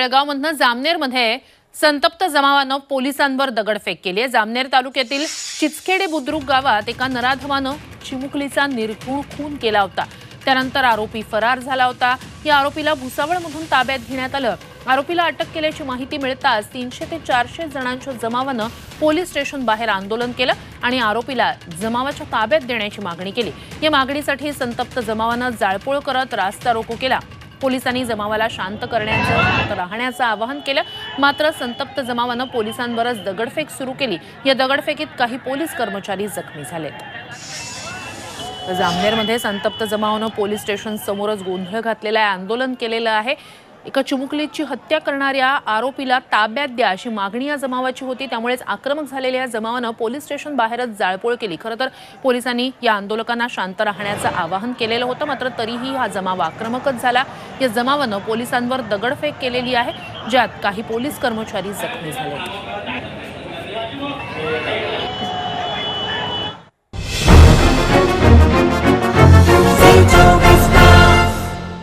जळगावमधनं जामनेरमध्ये संतप्त जमावानं पोलिसांवर दगडफेक केली आहे. जामनेर तालुक्यातील चिचखेडे बुद्रुक गावात एका नराधमानं चिमुकलीचा निर्घुण खून केला होता. त्यानंतर आरोपी फरार झाला होता. या आरोपीला भुसावळमधून ताब्यात घेण्यात आलं. आरोपीला अटक केल्याची माहिती मिळताच तीनशे ते चारशे जणांच्या जमावानं पोलीस स्टेशन बाहेर आंदोलन केलं आणि आरोपीला जमावाच्या ताब्यात देण्याची मागणी केली. या मागणीसाठी संतप्त जमावानं जाळपोळ करत रास्ता रोको केला. पोलिसांनी जमावाला शांत करण्याचं शांत राहण्याचं आवाहन केलं. मात्र संतप्त जमावानं पोलिसांवरच दगडफेक सुरू केली. या दगडफेकीत काही पोलीस कर्मचारी जखमी झालेत. जामनेरमध्ये संतप्त जमावानं पोलीस स्टेशन समोरच गोंधळ घातलेला आहे. आंदोलन केलेलं आहे. एका चिमुकलीची हत्या करणाऱ्या आरोपीला ताब्यात द्या अशी मागणी या जमावाची होती. त्यामुळेच आक्रमक झालेल्या या जमावानं पोलीस स्टेशन बाहेरच जाळपोळ केली. खरं तर पोलिसांनी या आंदोलकांना शांत राहण्याचं आवाहन केलेलं होतं मात्र तरीही हा जमाव आक्रमकच झाला. या जमावानं पोलिसांवर दगडफेक केलेली आहे ज्यात काही पोलीस कर्मचारी जखमी झाले